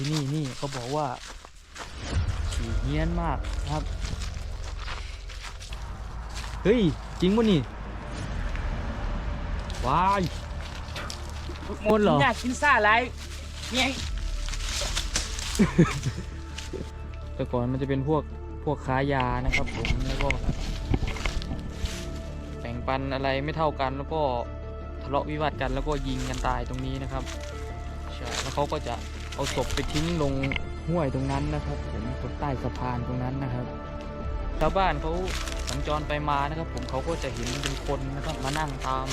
ที่นี่นี่เขาบอกว่าฉีเฮี้ยนมากนะครับ เฮ้ย จริงปะนี่ว้ายหมดเหรออยากกินซ่าอะไรเนี่ยแต่ก่อนมันจะเป็นพวกพวกค้ายานะครับผมแล้วก็แบ่งปันอะไรไม่เท่ากันแล้วก็ทะเลาะวิวาทกันแล้วก็ยิงกันตายตรงนี้นะครับใช่แล้วเขาก็จะ เอาศพไปทิ้งลงห้วยตรงนั้นนะครับ ผมตรงใต้สะพานตรงนั้นนะครับชาวบ้านเขาสัญจรไปมานะครับ ผมเขาก็จะเห็นเป็นคนนะครับมานั่งตาม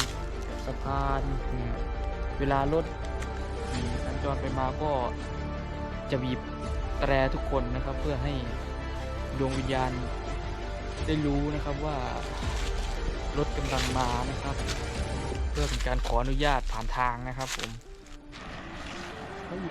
สะพานเนี่ยเวลารถสัญจรไปมาก็จะบีบแตรทุกคนนะครับ เพื่อให้ดวงวิญญาณได้รู้นะครับว่ารถกำลังมานะครับ เพื่อเป็นการขออนุญาตผ่านทางนะครับผม เขาหยุ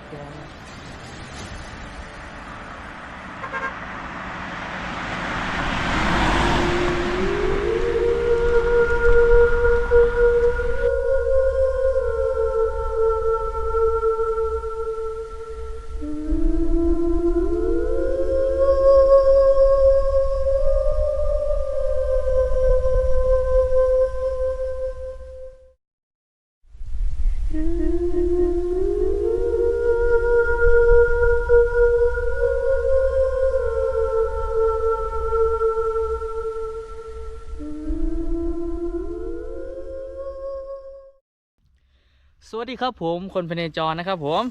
ครับผมคนพเนจรนะครับผม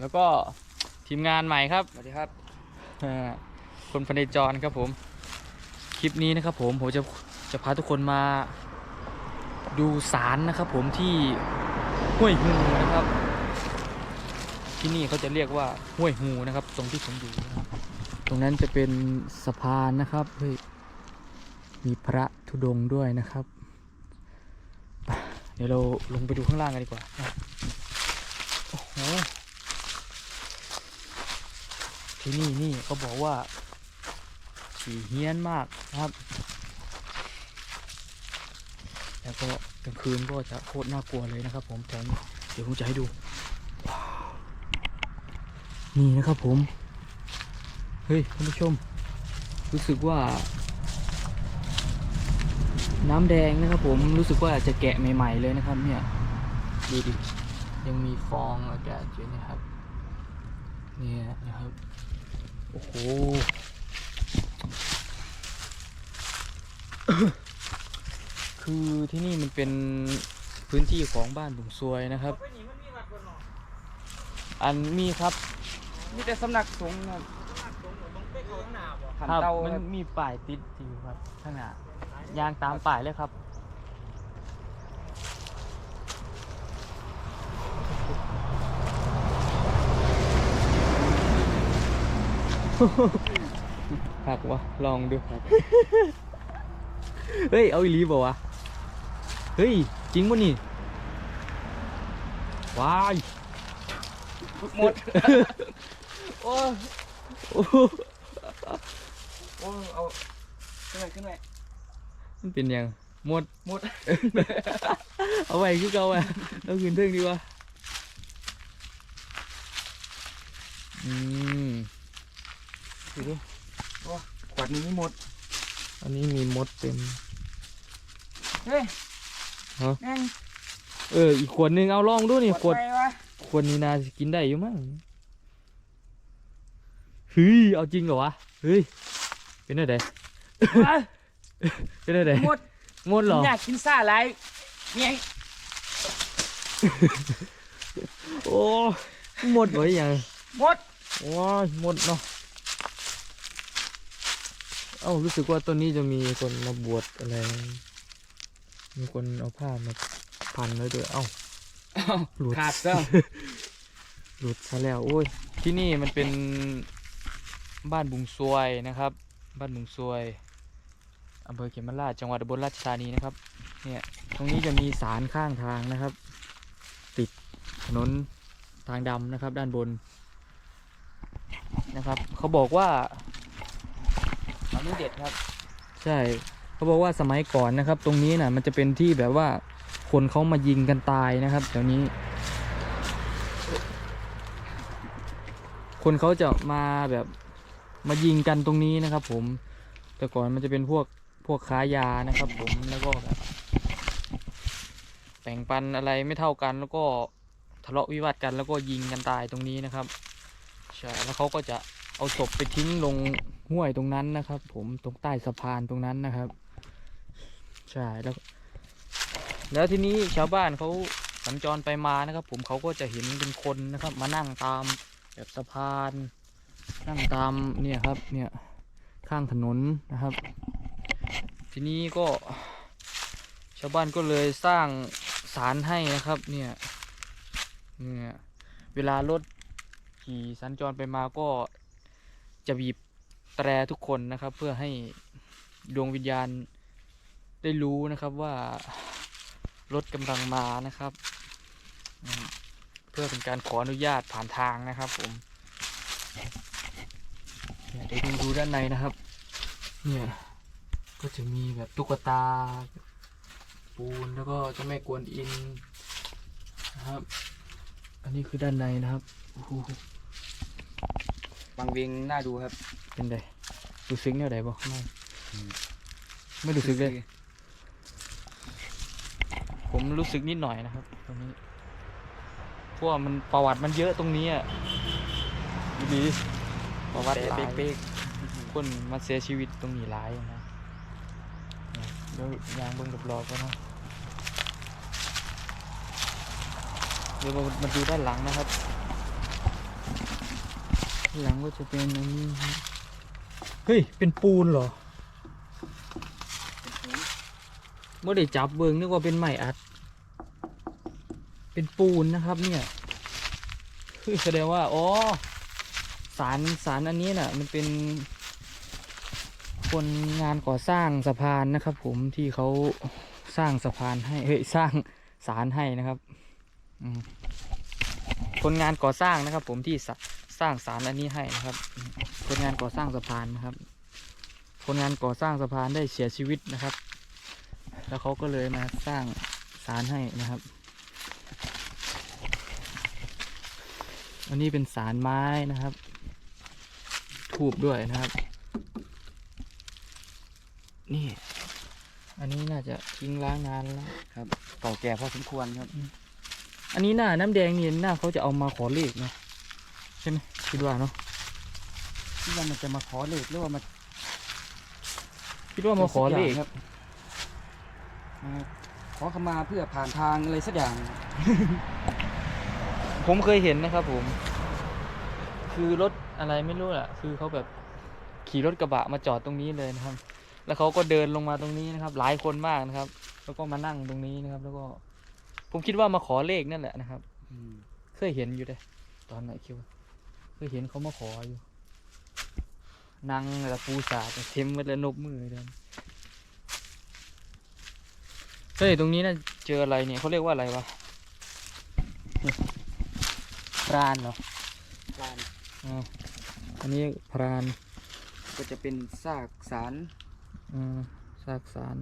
แล้วก็ทีมงานใหม่ครับสวัสดีครับอ่าคนพเนจรครับผม คลิปนี้นะครับผมผมจะจะพาทุกคนมาดูสารนะครับผมที่ห้วยหูนะครับ ที่นี่เขาจะเรียกว่าห้วยหูนะครับ ตรงที่ผมอยู่นะครับตรงนั้นจะเป็นสะพานนะครับเฮ้ยมีพระธุดงค์ด้วยนะครับไปเดี๋ยวเราลงไปดูข้างล่างกันดีกว่าโอ้โหที่นี่นี่เขาบอกว่าฉีเฮี้ยนมากนะครับ แล้วก็กลางคืนก็จะโคตรน่ากลัวเลยนะครับ ผมแถวนี้เดี๋ยวผมจะให้ดู นี่นะครับผม เฮ้ยท่านผู้ชม รู้สึกว่า น้ำแดงนะครับผมรู้สึกว่าจะแกะใหม่ๆเลยนะครับเนี่ยดูดิยังมีฟองอากาศอยู่นะครับเนี่ยนะครับโอ้โหคือที่นี่มันเป็นพื้นที่ของบ้านบุงซวยนะครับ อันมีครับมีแต่สำนักสงฆ์ครับขันครับเตามันครับมีป้ายติดอยู่ครับข้างหน้า ยางตามป้ายเลยครับหักวะลองดูเฮ้ย เอาอีหลีบอกวะเฮ้ย จริงปะนี่ว้ายหมด โอ้ยโอ้โหโอ้ยเอา ขึ้นไปขึ้นไป มันเป็นยังหมด หมด เอาไว้คือเก่าอะเอาคืนเทิงดีกว่าอืมดูดิขวดนี้หมด อันนี้มีมดเต็ม เฮ้ยฮะ แม่งเอออีกขวดหนึงเอาลองดูนี่ขวด ไปวะขวดนี้นาจะกินได้อยู่มั้งเฮ้ยเอาจริงเหรอวะเฮ้ยเป็นอะไรเป็นอะไรหมดหมดเหรออยากกินซ่าอะไรเนี่ยโอ้หมดไว้ยังหมดว้ายหมดเนาะเอ้ารู้สึกว่าต้นนี้จะมีคนมาบวชอะไร มีคนเอาผ้ามาพันไว้ด้วยเอ้าหลุดขาดซะหลุดซะแล้วโอ้ยที่นี่มันเป็นบ้านบุงซวยนะครับ บ้านบุงซวย อำเภอเขมราชจังหวัดอุบลราชธานีนะครับ เนี่ยตรงนี้จะมีสารข้างทางนะครับ ติดถนนทางดำนะครับ ด้านบนนะครับ เขาบอกว่าอันนี้เด็ดครับ ใช่เขาบอกว่าสมัยก่อนนะครับ ตรงนี้นะมันจะเป็นที่แบบว่าคนเขามายิงกันตายนะครับแถวนี้ คนเขาจะมาแบบมายิงกันตรงนี้นะครับ ผม แต่ก่อนมันจะเป็นพวก วกค้ายานะครับ ผมแล้วก็แบบแบ่งปันอะไรไม่เท่ากัน แล้วก็ทะเลาะวิวาทกันแล้วก็ยิงกันตายตรงนี้นะครับใช่แล้วเขาก็จะเอาศพไปทิ้งลงห้วยตรงนั้นนะครับ ผมตรงใต้สะพานตรงนั้นนะครับใช่แล้ว แล้วทีนี้ชาวบ้านเขาสัญจรไปมานะครับ ผมเขาก็จะเห็นเป็นคนนะครับ มานั่งตามแบบสะพาน นั่งตามเนี่ยครับเนี่ยข้างถนนนะครับ ทีนี้ก็ชาวบ้านก็เลยสร้างศาลให้นะครับเนี่ยเนี่ยเวลารถขี่สัญจรไปมาก็จะบีบแตรทุกคนนะครับ เพื่อให้ดวงวิญญาณได้รู้นะครับว่ารถกำลังมานะครับ เพื่อเป็นการขออนุญาตผ่านทางนะครับผมเนี่ยเดี๋ยวดูดูด้านในนะครับ เนี่ย ก็จะมีแบบตุ๊กตา ปูนแล้วก็เจ้าแม่กวนอินนะครับ อันนี้คือด้านในนะครับโอ้โหบางเวงน่าดูครับเป็นไงรู้สึกแนวไหนบ่ไม่อืมไม่รู้สึกเลยผมรู้สึกนิดหน่อยนะครับ ตรงนี้เพราะว่ามันประวัติมันเยอะตรงนี้อะดีประวัติหลายเป๊กคนมาเสียชีวิตตรงนี้หลายนะ เนี่ยเดี๋ยวยางเบิ่งรอบๆก็เนาะเดี๋ยวมามาดูด้านหลังนะครับ หลังก็จะเป็นอันนี้เฮ้ย เป็นปูนเหรอเมื่อได้จับเบิ่งนึกว่าเป็นไม้อัด เป็นปูนนะครับเนี่ยคือแสดงว่า อ๋อ สารสารอันนี้น่ะ มันเป็น คนงานก่อสร้างสะพานนะครับ ผมที่เขาสร้างสะพานให้เฮ้ยสร้างสารให้นะครับคนงานก่อสร้างนะครับ ผมที่สร้างสารอันนี้ให้นะครับ คนงานก่อสร้างสะพานนะครับ คนงานก่อสร้างสะพานได้เสียชีวิตนะครับ แล้วเขาก็เลยมาสร้างสารให้นะครับ อันนี้เป็นสารไม้นะครับ ทูบด้วยนะครับ นี่ อันนี้น่าจะทิ้งล้างนานแล้ว ครับเก่าแก่พอสมควรครับ อันนี้หน้าน้ำแดงนี่หน้าเขาจะเอามาขอเลขนะใช่ไหมคิดว่าเนาะที่ว่ามันจะมาขอเลขหรือว่ามาคิดว่ามาขอเลขครับมาขอขมาเพื่อผ่านทางอะไรสักอย่าง ผมเคยเห็นนะครับผม คือรถอะไรไม่รู้แหละคือเขาแบบขี่รถกระบะมาจอดตรงนี้เลยนะครับ แล้วเขาก็เดินลงมาตรงนี้นะครับ หลายคนมากนะครับ แล้วก็มานั่งตรงนี้นะครับ แล้วก็ ผมคิดว่ามาขอเลขนั่นแหละนะครับอืมเคยเห็นอยู่เลยตอนไหนคิดว่าเคยเห็นเขามาขออยู่นางตะปูสาดเต็มไปเลยนบมือเดินเฮ้ยตรงนี้น่าเจออะไรเนี่ยเขาเรียกว่าอะไรวะพรานเหรอลานอ๋ออันนี้พรานก็จะเป็นซากสาร อืมซากสาร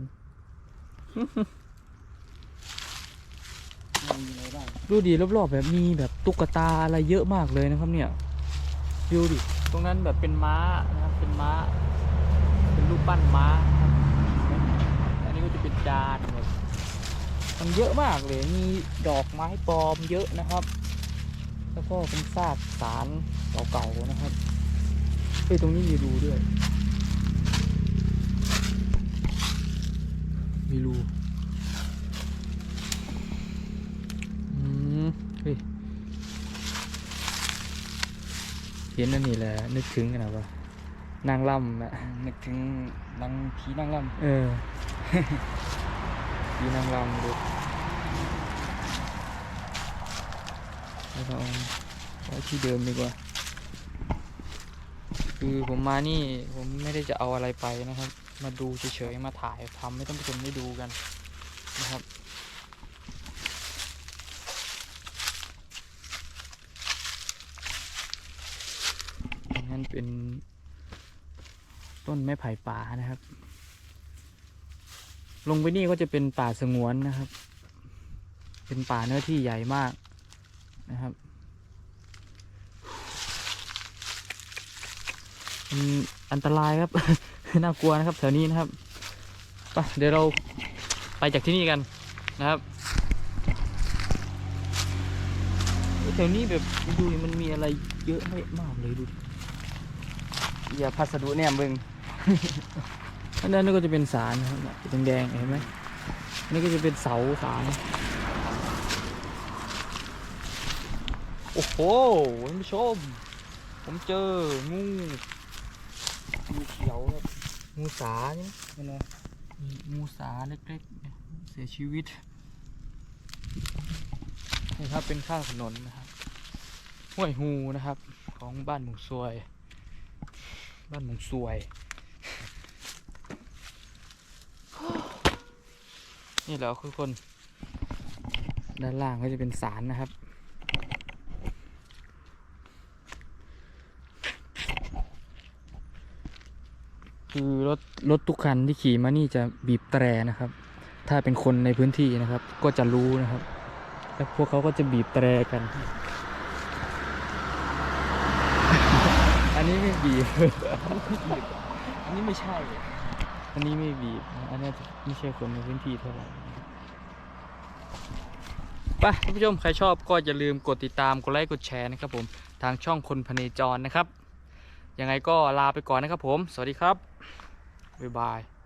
ไม่มีอะไรบ้างดูดีรอบๆแบบมีแบบตุ๊กตาอะไรเยอะมากเลยนะครับเนี่ยดูดิตรงนั้นแบบเป็นม้านะครับเป็นม้า เป็นรูปปั้นม้านะครับอันนี้ก็จะเป็นจานแบบมันเยอะมากเลยมีดอกไม้ปลอมเยอะนะครับ แล้วก็เป็นซากสารเก่าๆนะครับเฮ้ยตรงนี้มีรูด้วย มีรูอืมเฮ้ยเห็นอันนี้แหละนึกถึงกันนะวะนางล่ำอะนึกถึงนางผีนางรเออยีนางรำดูแล้วก็เอาไว้ที่เดิมดีกว่า คือผมมานี่ผมไม่ได้จะเอาอะไรไปนะครับ มาดูเฉยๆมาถ่ายทำให้ท่านผู้ชมได้ดูกันนะครับ นั่นเป็น ต้นไม้ไผ่ป่านะครับ ลงไปนี่ก็จะเป็นป่าสงวนนะครับ เป็นป่าเนื้อที่ใหญ่มากนะครับอันตรายครับ น่ากลัวนะครับแถวนี้นะครับไปเดี๋ยวเราไปจากที่นี่กันนะครับแถวนี้แบบดูดิมันมีอะไรเยอะไม่มากเลยดูอย่าพัสดุเนี่ยมึง อันนั้นก็จะเป็นสารนะครับเนี่ยแดงๆเห็นไหมนี่ก็จะเป็นเสาสารโอ้โหท่านผู้ชม ผมเจองูงูเขียวครับงูสาใช่ไหมนั่นนะงูสาเล็กๆเนี่ยเสียชีวิตนี่ครับเป็นข้างถนนนะครับห้วยฮูนะครับ ของบ้านหมุงซวย บ้านหมุงซวย นี่แหละทุกคน ด้านล่างก็จะเป็นสารนะครับ คือรถรถทุกคันที่ขี่มานี่จะบีบแตรนะครับ ถ้าเป็นคนในพื้นที่นะครับ ก็จะรู้นะครับ แล้วพวกเขาก็จะบีบแตรกัน อันนี้ไม่บีบ อันนี้ไม่ใช่ อันนี้ไม่บีบ อันนี้ไม่ใช่คนในพื้นที่เท่าไหร่ไปท่านผู้ชมใครชอบก็อย่าลืมกดติดตามกดไลค์กดแชร์นะครับผมทางช่องคนพเนจรนะครับ ยังไงก็ลาไปก่อนนะครับผม สวัสดีครับ บ๊ายบาย